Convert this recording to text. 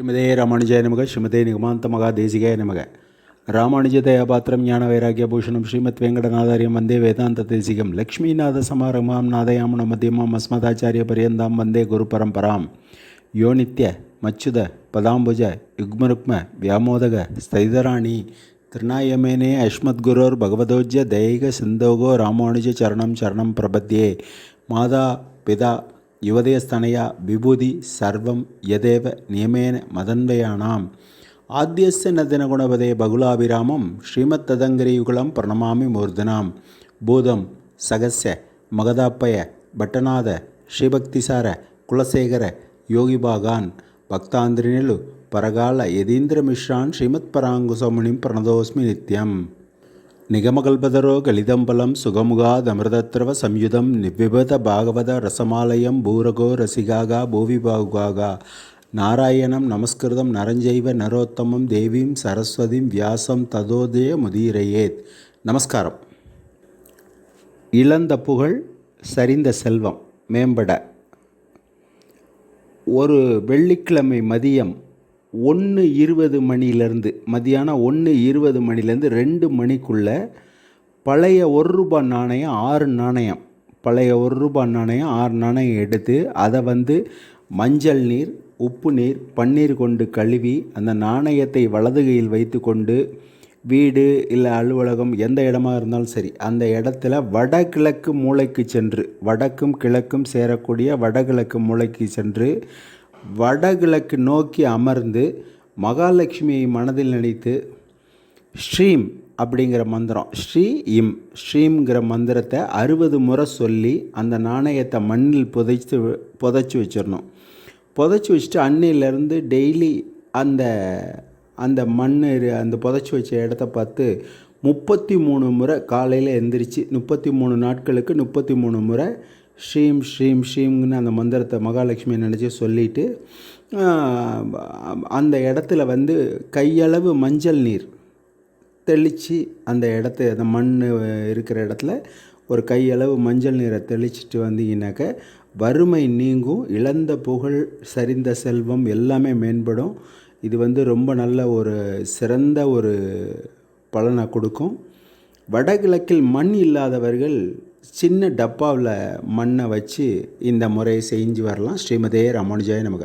ஸ்ரீமதே ராமானுஜாய நமக ஸ்ரீமதே நிகமாந்த மகா தேசிகாய நமக. ராமானுஜ தயாபாத்திரம் ஞான வைராக்கிய பூஷணம் ஸ்ரீமத் வெங்கடநாதாரியம் வந்தே வேதாந்த தேசிகம் லக்ஷ்மிநாத சமாரமாம் நாதயாமன மத்தியமாம் அஸ்மதாச்சாரிய பரியந்தாம் வந்தே குரு பரம்பராம். யோனித்ய மச்சுத பதாம்புஜ யுக்மருக்ம வியாமோதக ஸ்தைதராணி திருநாயமேனே அஸ்மத்குரோர் பகவதோஜ்ய தெய்க சிந்தோகோ ராமானுஜ சரணம் சரணம் பிரபத்தியே மாதா பிதா யுவதேஸ்தனயா விபூதி சர்வம் யதேவ நியமேன மதன்வயானாம் ஆத்தியஸ்ன தினகுணவதே பகுலாபிராமம் ஸ்ரீமத் ததங்கரியுகுலம் பிரணமாமி மூர்தனாம். பூதம் சகசிய மகதாப்பய பட்டநாத ஸ்ரீபக்திசார குலசேகர யோகிபாகான். பக்தாந்திரினிலு பரகால யதீந்திர மிஸ்ரான் ஸ்ரீமத் பராங்குசமுனிம் பிரணதோஸ்மி நித்யம். நிகமகல்பதரோ கலிதம்பலம் சுகமுகாதமிர்தத்ரவ சம்யுதம் நிவிபத பாகவத ரசமாலயம் பூரகோ ரசிகாகா பூவி பாகுகாகா. நாராயணம் நமஸ்கிருதம் நரஞ்சைவ நரோத்தமம் தேவீம் சரஸ்வதிம் வியாசம் ததோதய முதீரையேத். நமஸ்காரம். இழந்த புகழ் சரிந்த செல்வம் மேம்பட. ஒரு வெள்ளிக்கிழமை மதியம் ஒன்று இருபது மணிலேருந்து மதியானம் ஒன்று இருபது மணிலேருந்து ரெண்டு மணிக்குள்ளே பழைய ஒரு ரூபாய் நாணயம் ஆறு நாணயம். பழைய ஒரு ரூபாய் நாணயம் ஆறு நாணயம் எடுத்து அதை வந்து மஞ்சள் நீர் உப்பு நீர் பன்னீர் கொண்டு கழுவி அந்த நாணயத்தை வலதுகையில் வைத்து வைத்துக்கொண்டு வீடு இல்லை அலுவலகம் எந்த இடமா இருந்தாலும் சரி அந்த இடத்துல வடகிழக்கு மூலைக்கு சென்று வடக்கும் கிழக்கும் சேரக்கூடிய வடகிழக்கு மூலைக்கு சென்று வடகிழக்கு நோக்கி அமர்ந்து மகாலட்சுமியை மனதில் நினைத்து ஸ்ரீம் அப்படிங்கிற மந்திரம் ஸ்ரீ இம் ஸ்ரீம்ங்கிற மந்திரத்தை அறுபது முறை சொல்லி அந்த நாணயத்தை மண்ணில் புதைச்சு புதைச்சி வச்சிடணும். புதைச்சி வச்சுட்டு அன்னையிலேருந்து டெய்லி அந்த அந்த மண் அந்த புதைச்சி வச்ச இடத்த பார்த்து முப்பத்தி மூணு முறை காலையில் எந்திரிச்சு முப்பத்தி மூணு நாட்களுக்கு முப்பத்தி மூணு முறை ஸ்ரீம் ஸ்ரீம் ஸ்ரீம்னு அந்த மந்திரத்தை மகாலட்சுமி நினச்சி சொல்லிட்டு அந்த இடத்துல வந்து கையளவு மஞ்சள் நீர் தெளித்து அந்த இடத்த அந்த மண் இருக்கிற இடத்துல ஒரு கையளவு மஞ்சள் நீரை தெளிச்சிட்டு வந்தீங்கன்னாக்க வறுமை நீங்கும் இழந்த புகழ் சரிந்த செல்வம் எல்லாமே மேம்படும். இது வந்து ரொம்ப நல்ல ஒரு சிறந்த ஒரு பலனை கொடுக்கும். வடகிழக்கில் மண் இல்லாதவர்கள் சின்ன டப்பாவில் மண்ணை வச்சு இந்த முறையை செஞ்சு வரலாம். ஸ்ரீமதே ராமானுஜாய நமக.